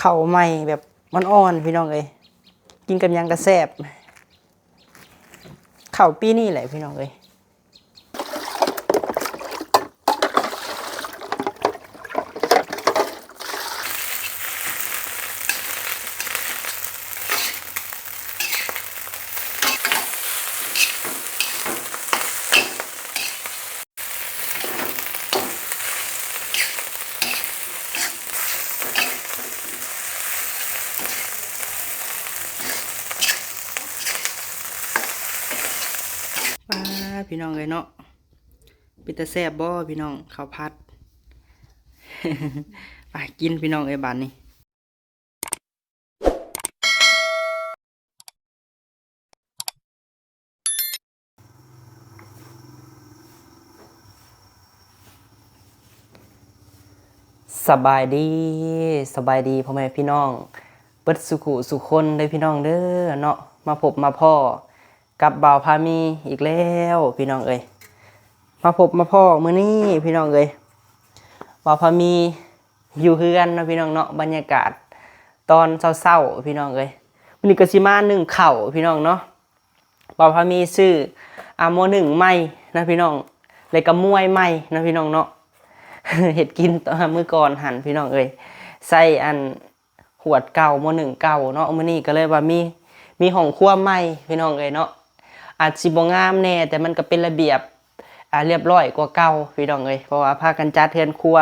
เข่าใหม่แบบมันอ่อนพี่น้องเอ้ยกินกับยังกระแซบเข่าปีนี่แหละพี่น้องเอ้ยป้าพี่น้องเอ้ยเนาะ เป็นตาแซ่บบ่พี่น้องข้าวผัดไปกินพี่น้องเอ้บานนี้สบายดีสบายดีพ่อแม่พี่น้อง เปิดสุขุสุคนได้พี่น้องเด้อเนาะมาพบมาพ่อกับบ่าวพามีอีกแล้ว พี่น้องเอ้ย มาพบมาพ่อมื้อนี้พี่น้องเอ้ยบ่าวพามีอยู่เฮือนเนาะพี่น้องเนาะบรรยากาศ ตอนเศร้าๆพี่น้องเอ้ยมื้อนี้ก็สิมานึ่งข้าวพี่น้องเนาะบ่าวพามีซื้ออาโมหนึ่งใหม่นะพี่น้องแล้วก็มวยใหม่นะพี่น้องเนาะเห็ดกินตอนมื้อก่อนหันพี่น้องเอ้ยใส่อันขวดเก่าโมหนึ่งเก่าเนาะมื้อนี้ก็เลยว่ามีมีห้องครัวใหม่พี่น้องเอ้ยเนาะอาจสิบ่งามแน่แต่มันก็เป็นระเบียบ อ่าเรียบร้อยกว่าเก่าพี่น้องเอ้ยเพราะว่าพากันจัดเทือนครัว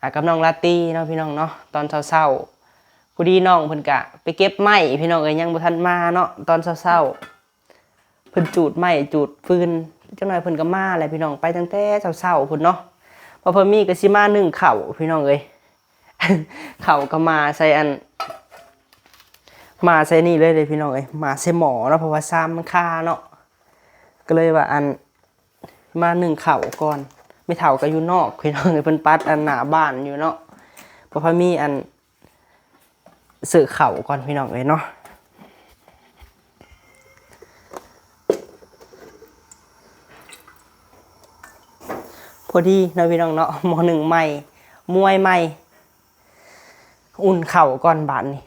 อ่ากับน้องลาตี้เนาะพี่น้องเนาะตอนเช้าๆพอดีน้องเพิ่นกะไปเก็บไม้พี่น้องเอ้ยยังบ่ทันมาเนาะตอนเช้าๆเพิ่นจูดไม้จูดฟืนจังหน่อยเพิ่นก็มาแหละพี่น้องไปตั้งแต่เช้าๆพุ่นเนาะพอเพิ่มมีก็สิมาหนึ่งเข่าวพี่น้องเอ้ยเข่าวก็มาใส่อัน มาใส่นี่เลยเลยพี่น้องเอ้ยมาใส่หมอเนาะเพราะว่าซ้ำมันคาเนาะก็เลยว่าอัน มาหนึ่งเข่าก่อนไม่เท่าก็อยู่นอกพี่น้องเอ้พิ่นปัดอันหนาบ้านอยู่เนาะเพอพอมีอันสื่อเข่าก่อนพี่น้องเอ้ยเนาะพอดีนาะพี่น้องเนาะมอหนึ่งใหม่มวยใหม่ อุ่นเข่าก่อนบานนี่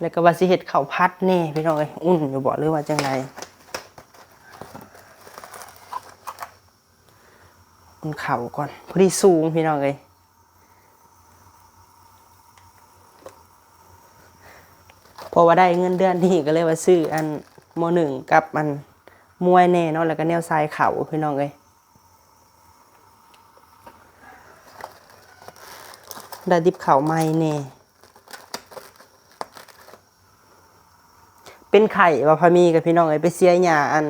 แล้วก็ว่าสิเฮ็ดเข่าพัดแน่พี่น้องเอ้ยอุ่นอยู่บ่หรือว่าจังได นเข่าก่อนพอดีสูงพี่น้องเอ้ยเพอว่าได้เงินเดือนนี่ก็เลยว่าซื้ออันมหนึ่งกับอันมวยแน่เนาะแล้วก็แนวทรายเข่าพี่น้องเอ้ยได้ดิบเขาไม่แน่เป็นไข่ว่าพามีกับพี่น้องไอ้ไปเสียหยาอัน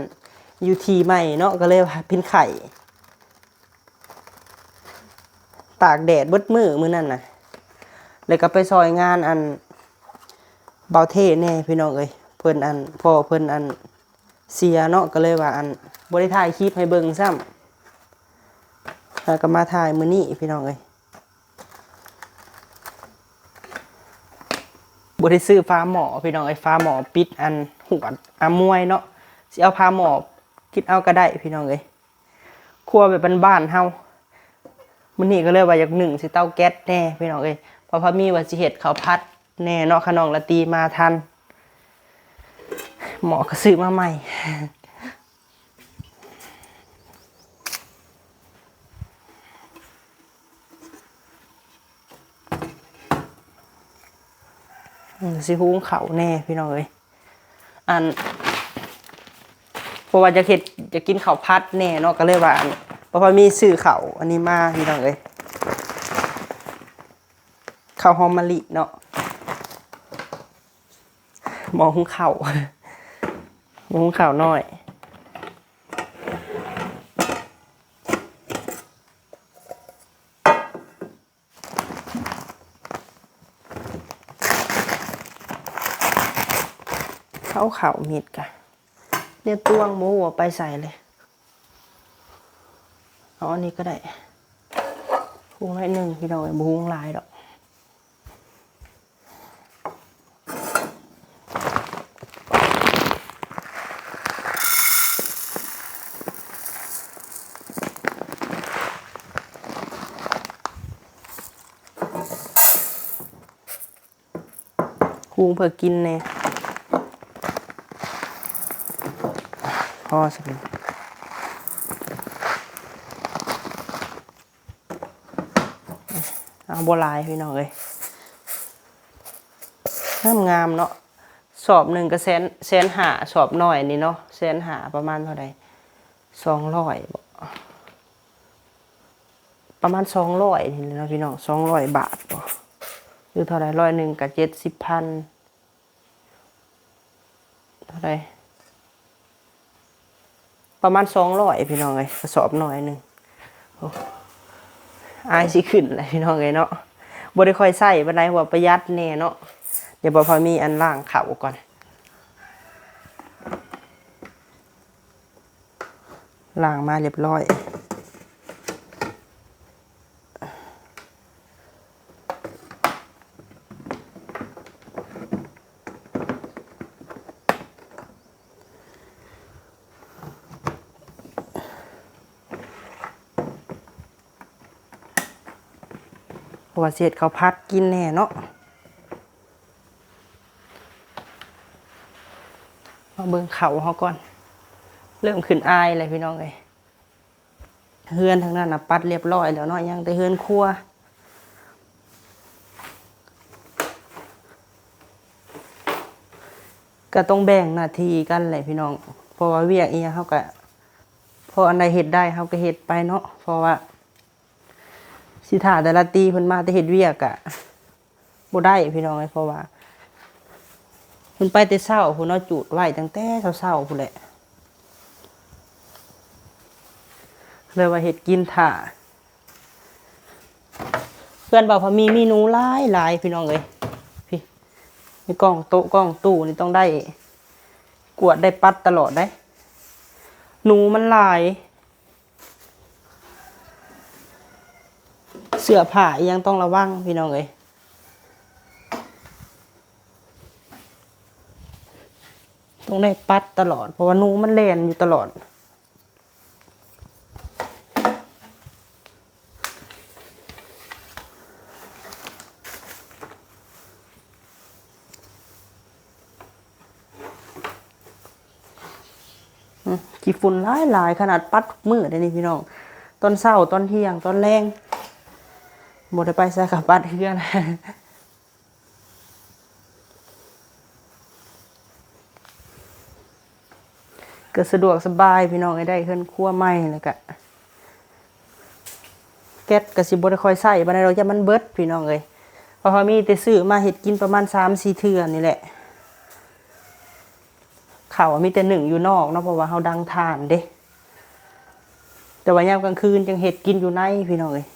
อยูทีใหม่เนาะก็เลยว่าเป็นไข่ ตากแดดเบิดมือมือนั่นน่ะแล้วก็ไปซอยงานอันเบาเท่แน่พี่น้องเอ้ยเพิ่นอันพอเพิ่นอันเสียเนาะก็เลยว่าอันบริถ่ายคลิปให้เบิ่งซ้ำแล้วก็มาถ่ายมือนี้พี่น้องเอ้ยบริซื้อฟ้าหมอพี่น้องไอ้ฟ้าหมอปิดอันหัวอามวยเนาะสิเอาฟ้าหมอคิดเอาก็ได้พี่น้องเอ้ยครัวแบบบ้านๆเฮา มื้อนี้ก็เลยว่าอยากหนึ่งสิเตาแก๊สแน่พี่น้องเอ้ยเพราะพอมีว่าสิเฮ็ดข้าวผัดแน่เนาะขนองละตีมาทันหมอก็ซื้อมาใหม่อืมสิหุงเขาแน่พี่น้องเอ้ยอันเพราะว่าจะเห็ดจะกินข้าวพัดแน่เนาะก็เลยว่าอัน เพราะว่ามีซื้อเขาอันนี้มาพี่น้องเอ้ยข้าวหอมมะลิเนาะมอหุงข้ามอหุงข้าน้อยเข้าเข่ามิดกะเนี่ยตวงหมูหัวไปใส่เลย เอาอันนี้ก็ได้พุงไรหนึ่งพี่น้องไอ้บุ้งลายดอกหุงเพื่อกินเนี่ยพอสักนิด เอาบัวลายพี่น้องเลยงามงามเนาะสอบหนึ่งก็แสนแสนหาสอบหน่อยนี่เนาะแสนหาประมาณเท่าไหร่สองร้อยบประมาณสองร้อยนี่เนาะพี่น้องสองร้อยบาทบ่หรือเท่าไหร่ร้อยหนึ่งกับเจ็ดสิบพันเท่าไหร่ประมาณสองร้อยพี่น้องเลยกระสอบหน่อยหนึ่งโอ้อายสิขึ้นเลยพี่น้องเลยเนาะบ่ได้ค่อยใส่บันไดหัวประหยัดแน่เนาะเดี๋ยวบอพอมีอันล่างเข่าก่อนล่างมาเรียบร้อย ว่าเสียดเขาพัดกินแน่เนาะมาเบิ่งเขาเขาก่อน เริ่มขึ้นอายเลยพี่น้องเลยเฮือนทางนั้นนะปัดเรียบร้อยแล้วเนาะยังแต่เฮือนครัวก็ต้องแบ่งหน้าที่กันแหละพี่น้อง เพราะว่าเวียกอีหยังเขาก็พออันใดเฮ็ดได้เขาก็เฮ็ดไปเนาะเพราะว่า สิถาแต่ละตีเพิ่นมาแต่เฮ็ดเวียกอะบ่ได้พี่น้องเลยเพราะว่าคุณไปแต่เช้าคุณเอาจูดไว้ตั้งแต่เช้าๆคุณแหละเลยว่าเห็ดกินถ่าเพื่อนบอกพอมีเมนูหลายหลายพี่น้องเลยพี่ในกล้องโต๊ะกล้องตู้นี่ต้องได้ กวดได้ปัดตลอดได้ หนูมันหลาย เสื้อผ้ายังต้องระวังพี่น้องเลยต้องได้ปัดตลอด เพราะว่านูมันเลนอยู่ตลอด ขี้ฝุ่นหลายหลายขนาดปัดมือได้นี่พี่น้อง ตอนเช้าตอนเที่ยง ตอนแรง หมดไปใส่กับปัดเพื่อนก็สะดวกสบายพี่น้องไอ้ได้ขึ้นครัวใหม่แล้วก็แก๊สก็สิบ่ได้ค่อยใส่บัดนี้เราจะมันเบิดพี่น้องเอ้ยเพราะว่ามีแต่ซื้อมาเฮ็ดกินประมาณ3-4เทื่อนี่แหละข้าวมีแต่หนึ่งอยู่นอกเนาะเพราะว่าเฮาดังทานเด้แต่ว่ายามกลางคืนจังเฮ็ดกินอยู่ในพี่น้องเอ้ย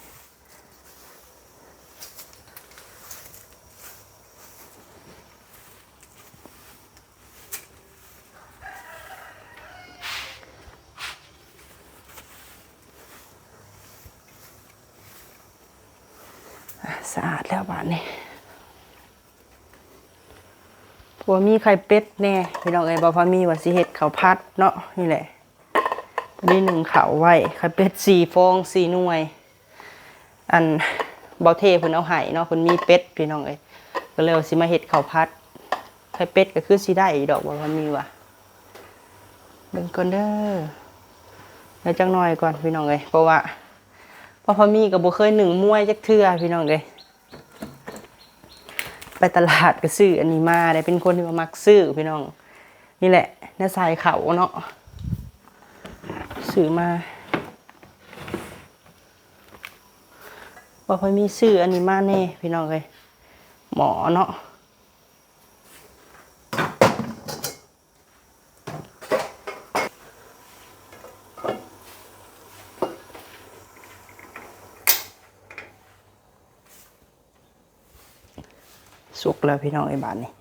อะสะอาดแล้วบาดนี้ ผั วมีไข่เป็ดแน่พี่น้องเอ้ยบอกพอมีว่าสิเฮ็ดข้าวพัดเนาะนี่แหละนี่หนึ่งข้าวไว้ไข่เป็ดสี่ฟองสี่หน่วย อันเบาเทเพิ่นเอาให้เนาะเพิ่นมีเป็ดพี่น้องเอ้ยก็เลยว่าสิมาเฮ็ดข้าวพัดไข่เป็ดก็คือสิได้ดอกบ่พอมีว่ะเบิ่งก่อนเด้อแล้วจังหน่อยก่อนพี่น้องเอ้ยเพราะว่าพอพอมีก็บ่เคยหนึ่งมวยจักเทื่อพี่น้องเอ้ย ไปตลาดก็ซื้ออันนี้มาได้เป็นคนที่มามักซื้อพี่น้อง นี่แหละเนื้อสายเขาเนาะซื้อมาบอกพอมีซื้ออันนี้มาแน่พี่น้องเลยหมอเนาะ สุกแล้วพี่น้องไอ้บานนี่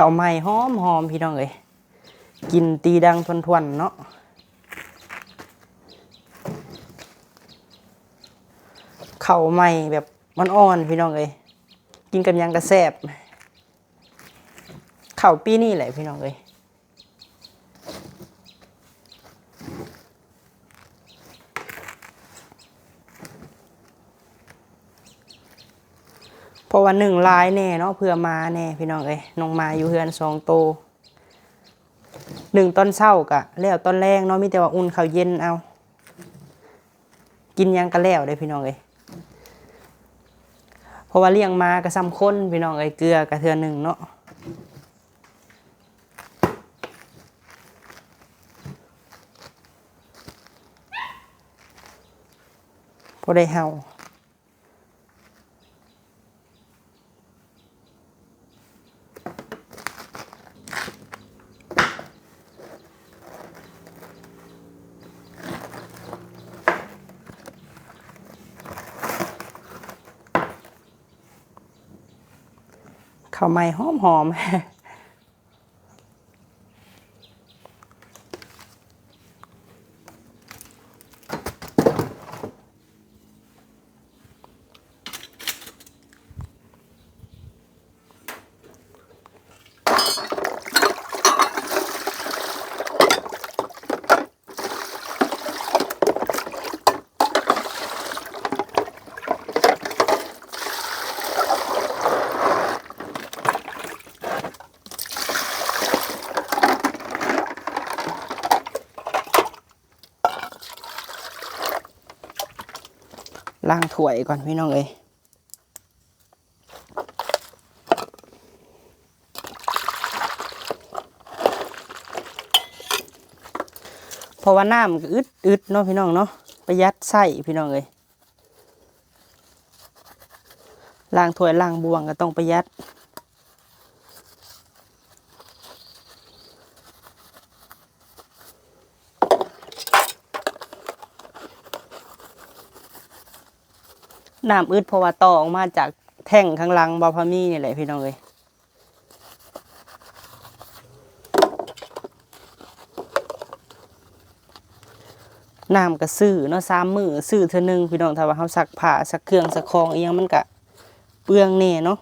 ข้าวใหม่หอมหอมพี่น้องเอ้ย กินตีดังทวนๆเนาะเข่าใหม่แบบมันอ่อนพี่น้องเอ้ยกินกับยังกระแซบเข่าปีนี่แหละพี่น้องเอ้ยเพราะว่าหนึ่งลายแน่เนาะเพื่อมาแน่พี่น้องเอ้ยน้องมาอยู่เฮือนสองโต หนึ่งตอนเช้ากะแล้วตอนแรงเนาะมีแต่ว่าอุ่นข้าวเย็นเอา กินยังก็แล้วได้พี่น้องเอ้ยเพราะว่าเลี้ยงมากระซ้ำข้นพี่น้องเอ้ยเกลือกระเทือนหนึ่งเนาะพอได้เฮา ข้าวใหม่หอมหอม ล้างถ้วยก่อนพี่น้องเอ้ยเพราะว่าน้ำก็อึดอึดเนาะพี่น้องเนาะประหยัดใส่พี่น้องเอ้ยล้างถ้วยล้างบวงก็ต้องประหยัด น้ำอึดเพราะว่าต่อออกมาจากแท่งข้างหลังบอพามีนี่แหละพี่น้องเอ้ยน้ำก็ซื้อเนาะสามมือซื้อเท่านึงพี่น้องถ้าว่าเขาซักผ้าซักเครื่องซักของเอียงมันก็เปลืองแน่เนาะ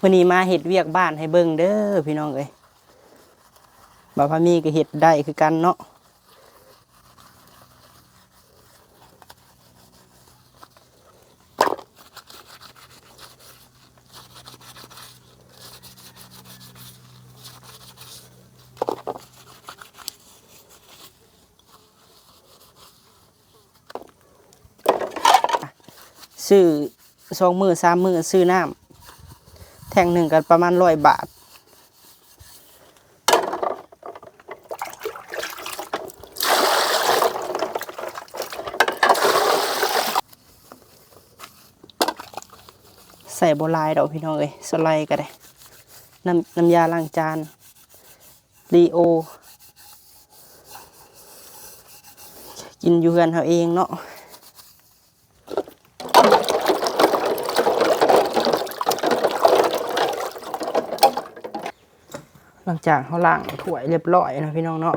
วันนี้มาเห็ดเวียกบ้านให้เบิ่งเด้อพี่น้องเอ้ยบาพามีก็เห็ดได้คือกันเนาะ ซื้อ สองมือสามมือซื้อน้ำแท่งหนึ่งกันประมาณร้อยบาทใส่โบลายดอกพี่น้องเอ้ยสไลด์ก็ได้น้ำน้ำยาล้างจานรีโอ กินอยู่เฮือนเขาเองเนาะ หลังจากเขาล้างถ้วยเรียบร้อยนะพี่น้องเนาะ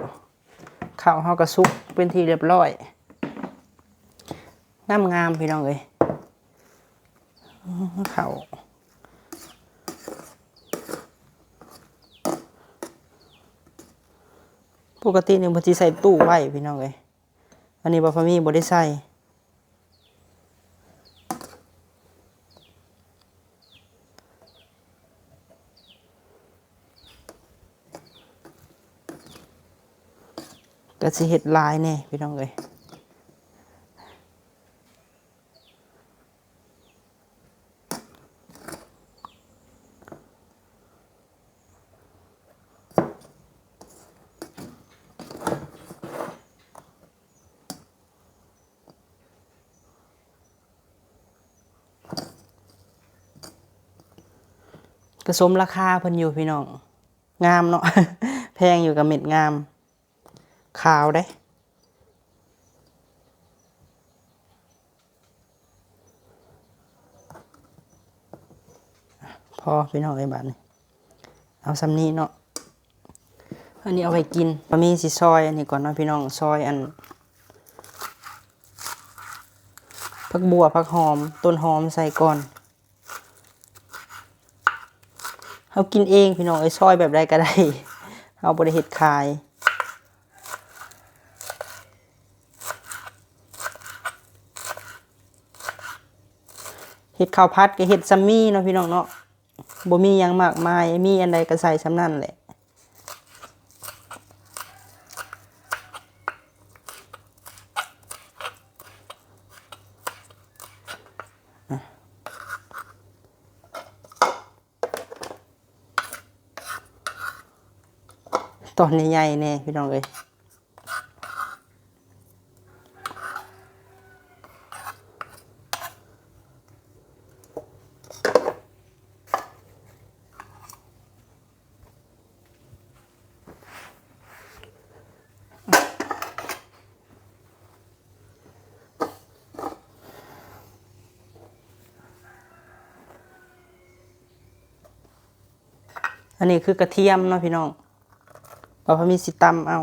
ข้าวเขากระซุกเป็นที่เรียบร้อยงามงามพี่น้องเลยข้าวปกติหนึ่งพอดีใส่ตู้ไว้พี่น้องเลยอันนี้บอฟามีบอได้ใส่ ก็สิเห็ดลายแน่พี่น้องเลยกระสมราคาเพิ่นอยู่พี่น้อง งามเนาะ แพงอยู่กับเม็ดงาม ขาวได้พอพี่น้องไอ้บาทนี่เอาซ้ำนี้เนาะอันนี้เอาไว้กินบะหมี่สิซอยอันนี้ก่อนเนาะพี่น้องซอยอันผักบัวผักหอม ต้นหอมใส่ก่อนเอากินเองพี่น้องไอ้ซอยแบบใดก็ได้เอาบริเฮ็ดขาย เห็ดข้าวพัดกับเห็ดซัมมี่เนาะพี่น้องเนาะบ่มีหยังมากมายมีอันใดก็ใส่สำนั่นแหละตอนใหญ่ๆแน่พี่น้องเอ้ย อันนี้คือกระเทียมเนาะพี่น้องเราพอมีสิตำเอา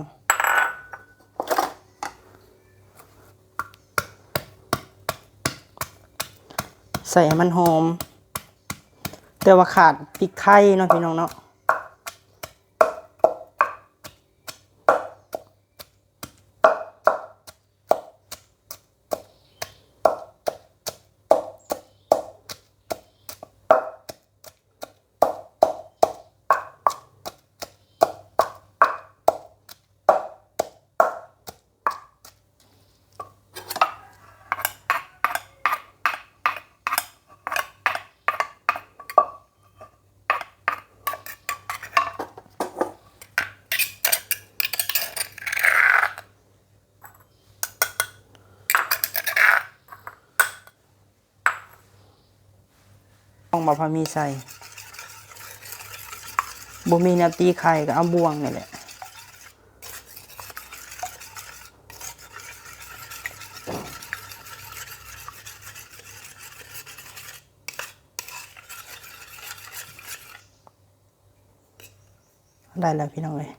ใส่มันหอม แต่ว่าขาดพริกไทยเนาะพี่น้องเนาะ ต้องมาพามีใส่บ่มีแนวตีไข่ก็เอาบ่วงนี่แหละได้แล้วพี่น้องเลย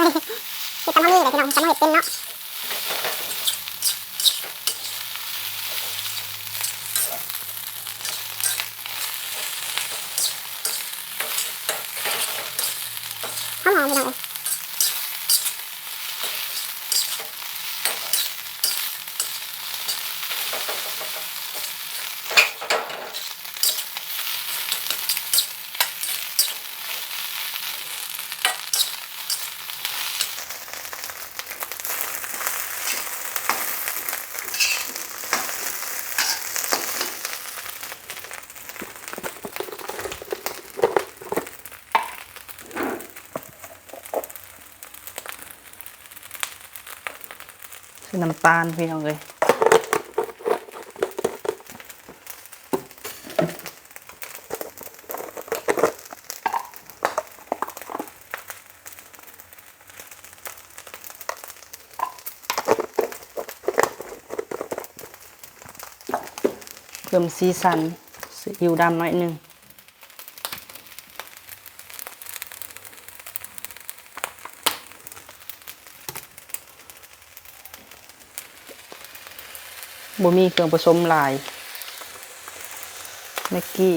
นอันนะบ่เคยเฮ็ดตามมามีเลยพี่น้องตามมาเฮ็ดเป็นเนาะหอมๆพี่น้องเอ้ย ใส่น้ำตาลพี่น้องเลยเพิ่มสีสันซีอิ๊วดำหน่อยหนึง บ่มีเครื่องผสมลายแม็กกี้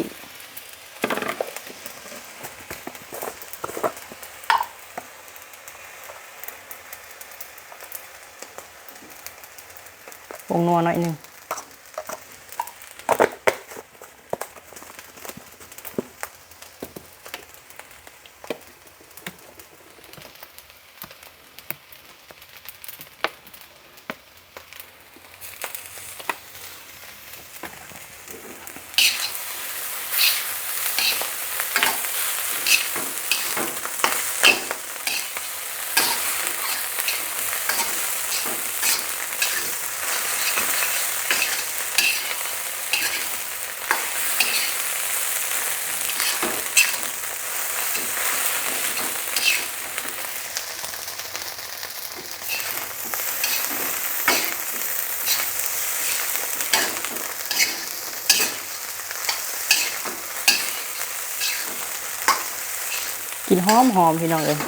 วงนัวหน่อยหนึ่ง อมหอมพี่น้องเอ้ย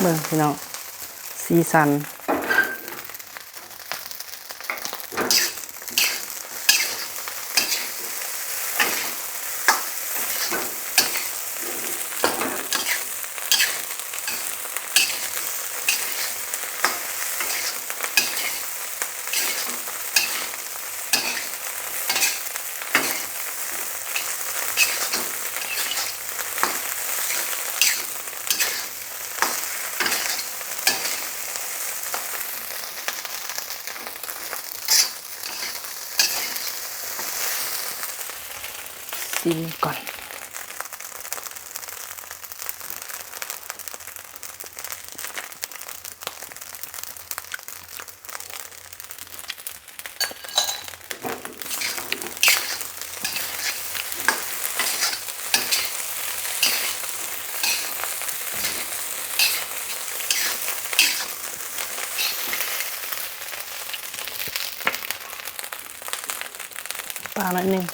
เบิ่งพี่น้องสีสัน หน่อยหนึ่ง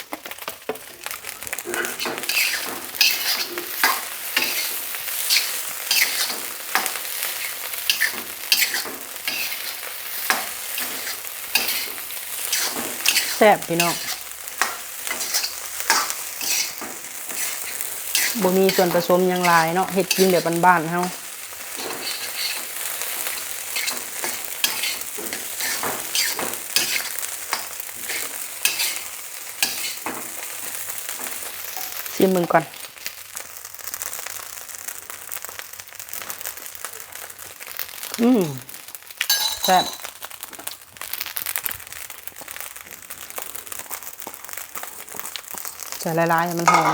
แซ่บพี่น้องบ่มีส่วนผสมหยังหลายเนาะเฮ็ดกินแบบบ้านๆเฮา ชิมมึงก่อน อืมแซ่บจะละลายมันหอม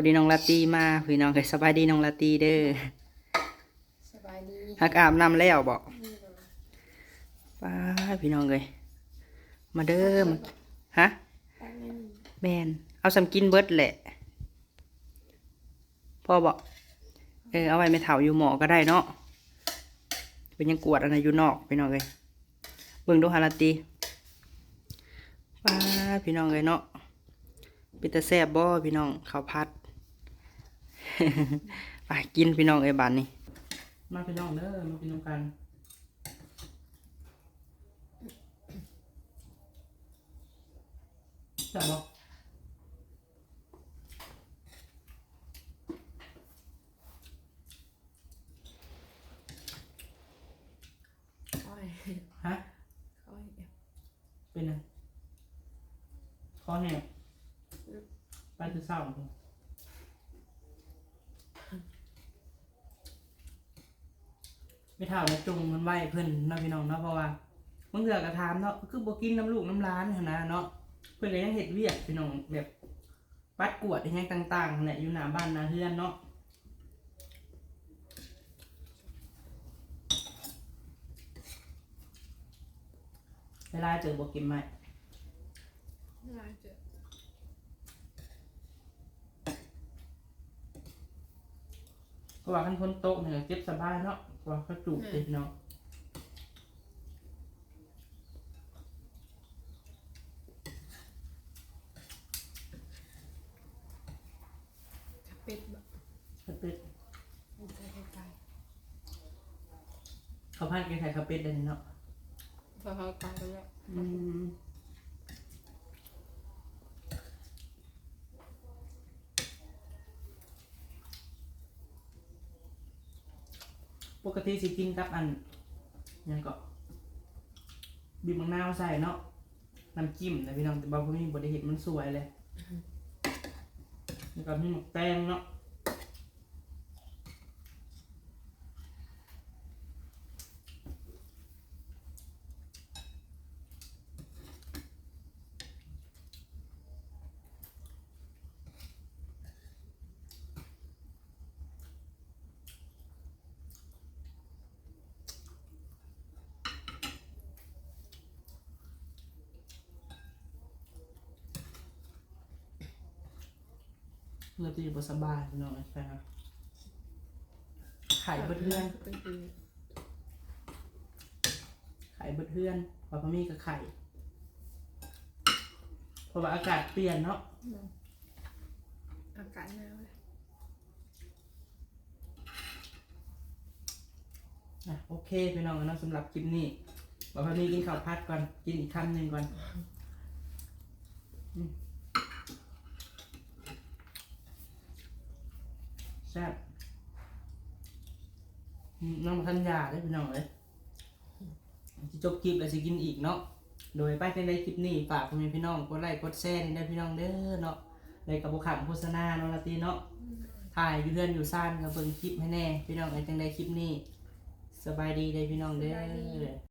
วัสดีน้องลาตีมาพี่น้องเคยสบายดีน้องลาตีเด้อสบายดีฮักอาบน้ำแล้วบอกป้าพี่น้องเลยมาเด้อมาฮะแมนเอาสำกินเบิดแหละพ่อบอกเออเอาไว้ไม่เถาอยู่หมอก็ได้เนาะเป็นยังกวดอะไรอยู่นอกพี่น้องเลยเบิ่งดูฮาลาตีป้าพี่น้องเลยเนาะเป็นตาแซ่บบ่พี่น้องข้าวพัด ไปกินพี่น้องเอ้ยบานนี้มาพี่น้องเด้อมากินน้ำกันจับบ่อ้อยฮะอ้อยเป็นไงคอแห้งไปคือเศร้าพุ่น ไม่เท่าแล้วจุงมันไหวเพิ่นเนาะพี่น้องเนาะเพราะว่าเมื่อเถื่อกระทามเนาะคือบ่กินน้ำลูกน้ำร้านหั้นนะเนาะเพิ่นก็ยังเฮ็ดเวียกพี่น้องแบบปัดกวดอหยังต่างๆเนี่ยอยู่หน้าบ้านหน้าเฮือนเนาะเวลาเจอบ่กินไหมน่าจะเพราะว่าคันคนโต๊ะเนี่ยเก็บสบายเนาะเพราะ ว่าเขาจูบติดเนาะจะเป็ดแบบเขาเป็ดมันจะคล้ายเขาพาดกันใส่เขาเป็ดเลยเนาะๆพอเขาตายไปแล้วอืม ปกติสิกินกับอันหยังก็บีบมะนาวใส่เนาะน้ำจิ้มนะพี่น้องแต่บางคนนี่บริเห็นมันสวยเลยแล้วก็มีหมกแตงเนาะ บสบายพี่น้องใช่ครับไข่เบิดเทือนเป็นปีไข่เบิดเทือนปลาพมี่กับไข่เพราะว่าอากาศเปลี่ยนเนาะอากาศหนาวเลยอะโอเคพี่น้องเนาะสำหรับคลิปนี้ปลาพมี่กินข้าวพัดก่อนกินอีกคำหนึ่งก่อนอืมแซ่บน้องทันยาได้พี่น้องเลยสิจบคลิปแล้วสิกินอีกเนาะ โดยไปในในคลิปนี้ฝากพ่อแม่พี่น้องกดไลค์กดแชร์ได้พี่น้องเด้อเนาะในกระบอกขำโฆษณาเนาะละตีเนาะ ถ่ายอยู่เรือนอยู่ซ่านกับเบิ่งคลิปให้แน่ พี่น้องไอ้จังได้คลิปนี้ สบายดีเลยพี่น้องเด้อ